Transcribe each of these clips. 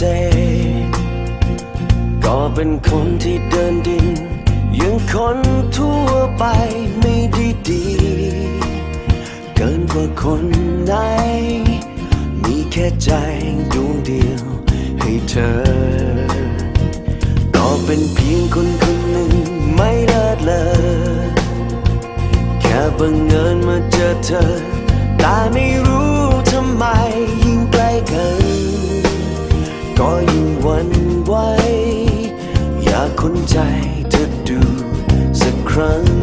เซก็เป็นคนที่เดินดิน ยังคนทั่วไปไม่ดีดี เกินกว่าคนไหน มีแค่ใจดวงเดียวให้เธอ ก็เป็นเพียงคนคนหนึ่งไม่เลิศเลยแค่บังเอิญมาเจอเธอ ยิ่งวันไหวอยากค้นใจเธอดูสักครั้ง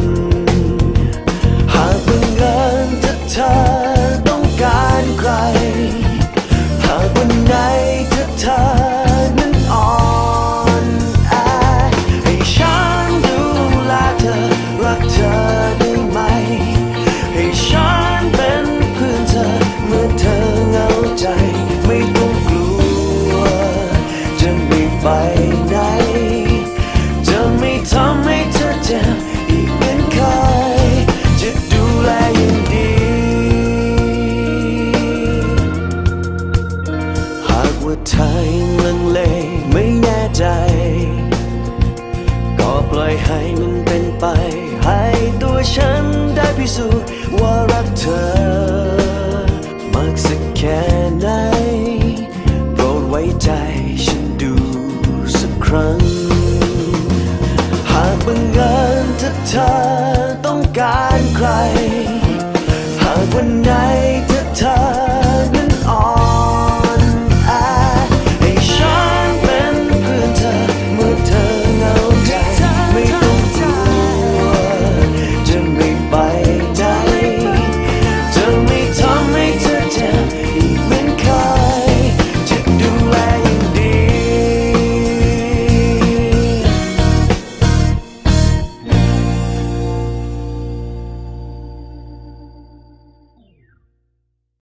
ทำให้เธอเจ็บอีกเหมือนเคยจะดูแลอย่างดี หากว่าเธอยังลังเลไม่แน่ใจ ก็ปล่อยให้มันเป็นไป ให้ตัวฉันได้พิสูจน์ว่ารักเธอ เธอต้องการใคร หากวันไหนถ้าเธอ